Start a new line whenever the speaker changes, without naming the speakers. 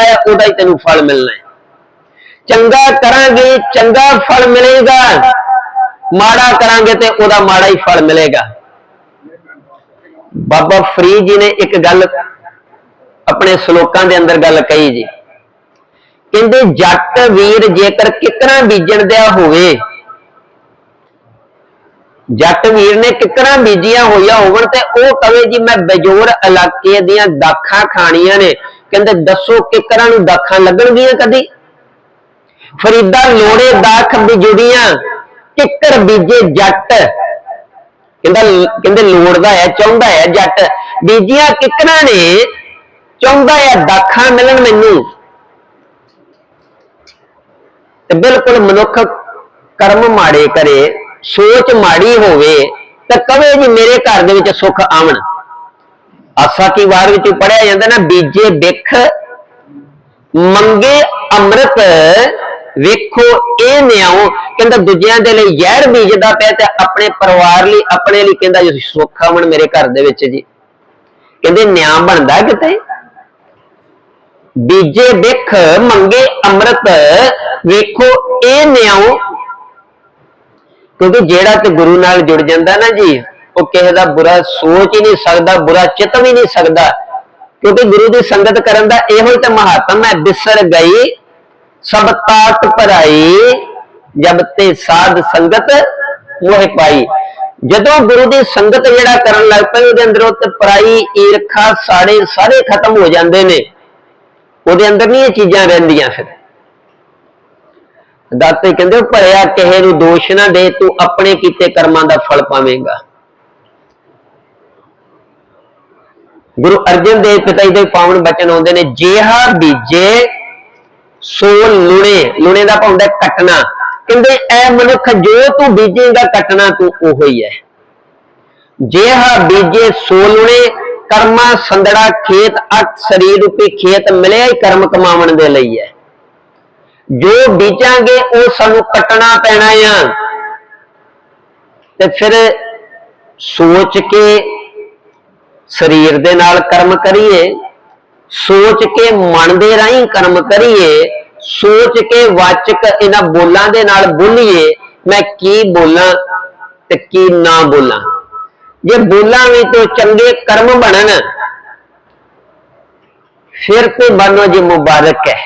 ਕੀਤਾ ਹੈ, ਉਹਦਾ ਹੀ ਤੈਨੂੰ ਫਲ ਮਿਲਣਾ ਹੈ। ਚੰਗਾ ਕਰਾਂਗੇ, ਚੰਗਾ ਫਲ ਮਿਲੇਗਾ। ਮਾੜਾ ਕਰਾਂਗੇ ਤੇ ਉਹਦਾ ਮਾੜਾ ਹੀ ਫਲ ਮਿਲੇਗਾ। ਬਾਬਾ ਫਰੀਦ ਜੀ ਨੇ ਇੱਕ ਗੱਲ ਆਪਣੇ ਸ਼ਲੋਕਾਂ ਦੇ ਅੰਦਰ ਗੱਲ ਕਹੀ ਜੀ। ਕਹਿੰਦੇ, ਜੱਟ ਵੀਰ ਜੇਕਰ ਕਿਕਰਾਂ ਬੀਜਣ ਦਿਆ ਹੋਵੇ, ਜੱਟ ਵੀਰ ਨੇ ਕਿਕਰਾਂ ਬੀਜੀਆਂ ਹੋਈਆਂ ਹੋਵਣ ਤੇ ਉਹ ਕਵੇ ਜੀ, ਮੈਂ ਬਜੋਰ ਇਲਾਕੇ ਦੀਆਂ ਦਾਖਾਂ ਖਾਣੀਆਂ ਨੇ। ਕਹਿੰਦੇ ਦੱਸੋ ਕਿਕਰਾਂ ਨੂੰ ਦਾਖਾਂ ਲੱਗਣਗੀਆਂ ਕਦੀ? ਫਰੀਦਾ ਲੋੜੇ ਦਾਖ ਬਿਜੁੜੀਆਂ, ਕਿੱਕਰ ਬੀਜੇ ਜੱਟ। ਕਹਿੰਦਾ ਕਹਿੰਦੇ ਲੋੜਦਾ ਹੈ, ਚਾਹੁੰਦਾ ਹੈ ਜੱਟ। ਬੀਜੀਆਂ ਕਿੱਕਰਾਂ ਨੇ, ਚਾਹੁੰਦਾ ਹੈ ਦਾਖਾਂ ਮਿਲਣ ਮੈਨੂੰ। ਤੇ ਬਿਲਕੁਲ ਮਨੁੱਖ ਕਰਮ ਮਾੜੇ ਕਰੇ, ਸੋਚ ਮਾੜੀ ਹੋਵੇ, ਤਾਂ ਕਵੇ ਜੀ ਮੇਰੇ ਘਰ ਦੇ ਵਿੱਚ ਸੁੱਖ ਆਵਣ। ਆਸਾ ਕੀ ਵਾਰ ਵਿੱਚ ਪੜਿਆ ਜਾਂਦਾ ਨਾ, ਬੀਜੇ ਵਿਖ ਮੰਗੇ ਅੰਮ੍ਰਿਤ, ਵੇਖੋ ਇਹ ਨਿਆਉ। ਕਹਿੰਦਾ ਦੂਜਿਆਂ ਦੇ ਲਈ ਜ਼ਹਿਰ ਬੀਜਦਾ ਪਿਆ ਤੇ ਆਪਣੇ ਪਰਿਵਾਰ ਲਈ, ਆਪਣੇ ਲਈ ਕਹਿੰਦਾ ਜੀ, ਸੁੱਖ ਮੇਰੇ ਘਰ ਦੇ ਵਿੱਚ ਜੀ। ਕਹਿੰਦੇ ਨਿਆਂ ਬਣਦਾ ਕਿਤੇ? ਬੀਜੇ ਬਿਖ, ਮੰਗੇ ਅੰਮ੍ਰਿਤ, ਵੇਖੋ ਇਹ ਨਿਆਓ ਕਿਉਂਕਿ ਜਿਹੜਾ ਤੇ ਗੁਰੂ ਨਾਲ ਜੁੜ ਜਾਂਦਾ ਨਾ ਜੀ ਉਹ ਕਿਸੇ ਦਾ ਬੁਰਾ ਸੋਚ ਹੀ ਨਹੀਂ ਸਕਦਾ, ਬੁਰਾ ਚਿਤ ਵੀ ਨਹੀਂ ਸਕਦਾ। ਕਿਉਂਕਿ ਗੁਰੂ ਦੀ ਸੰਗਤ ਕਰਨ ਦਾ ਇਹੋ ਹੀ ਤਾਂ ਮਹਾਤਮ ਹੈ, ਬਿਸਰ ਗਈ, ਸਭ ਤਾਤ ਭਰਾਈ, ਜਬ ਤੇ ਸਾਧ ਸੰਗਤ ਮੋਹ ਪਾਈ। ਜਦੋਂ ਗੁਰੂ ਦੀ ਸੰਗਤ ਜਿਹੜਾ ਕਰਨ ਲੱਗ ਪਏ ਉਹਦੇ ਅੰਦਰੋਂ ਤੇ ਪਰਾਈ, ਈਰਖਾ, ਸਾੜੇ ਸਾਰੇ ਖਤਮ ਹੋ ਜਾਂਦੇ ਨੇ। ਉਹਦੇ ਅੰਦਰ ਨਹੀਂ ਇਹ ਚੀਜ਼ਾਂ ਰਹਿੰਦੀਆਂ ਫਿਰ। ਦਾਤੇ ਕਹਿੰਦੇ, ਭਰਿਆ ਕਿਸੇ ਨੂੰ ਦੋਸ਼ ਨਾ ਦੇ, ਤੂੰ ਆਪਣੇ ਕੀਤੇ ਕਰਮਾਂ ਦਾ ਫਲ ਪਾਵੇਂਗਾ। ਗੁਰੂ ਅਰਜਨ ਦੇਵ ਪਿਤਾ ਜੀ ਦੇ ਪਾਵਨ ਬਚਨ ਆਉਂਦੇ ਨੇ, ਜੇਹਾ ਬੀਜੇ ਸੋ ਲੁਣੇ ਲੁਣੇ ਦਾ ਪਾਉਂਦਾ ਕੱਟਣਾ। ਕਹਿੰਦੇ, ਐ ਮਨੁੱਖ ਜੋ ਤੂੰ ਬੀਜੇਗਾ, ਕੱਟਣਾ ਤੂੰ ਉਹੋ ਹੀ ਹੈ। ਜੇਹਾ ਬੀਜੇ ਸੋ ਲੁਣੇ, ਕਰਮਾ ਸੰਦੜਾ ਖੇਤ ਅਟ ਸਰੀਰ ਰੂਪੀ ਖੇਤ ਮਿਲਿਆ ਹੀ ਕਰਮ ਕਮਾਉਣ ਦੇ ਲਈ ਹੈ। ਜੋ ਬੀਜਾਂਗੇ, ਉਹ ਸਾਨੂੰ ਕੱਟਣਾ ਪੈਣਾ ਆ। ਤੇ ਫਿਰ ਸੋਚ ਕੇ ਸਰੀਰ ਦੇ ਨਾਲ ਕਰਮ ਕਰੀਏ, ਸੋਚ ਕੇ ਮਨ ਦੇ ਰਾਹੀਂ ਕਰਮ ਕਰੀਏ, ਸੋਚ ਕੇ ਵਾਚਕ ਇਹਨਾਂ ਬੋਲਾਂ ਦੇ ਨਾਲ ਬੋਲੀਏ, ਮੈਂ ਕੀ ਬੋਲਾਂ ਤੇ ਕੀ ਨਾ ਬੋਲਾਂ। ਜੇ ਬੋਲਾਂ ਵੀ ਤੋਂ ਚੰਗੇ ਕਰਮ ਬਣਨ, ਫਿਰ ਤੇ ਬਾਨੋ ਜੀ ਮੁਬਾਰਕ ਹੈ।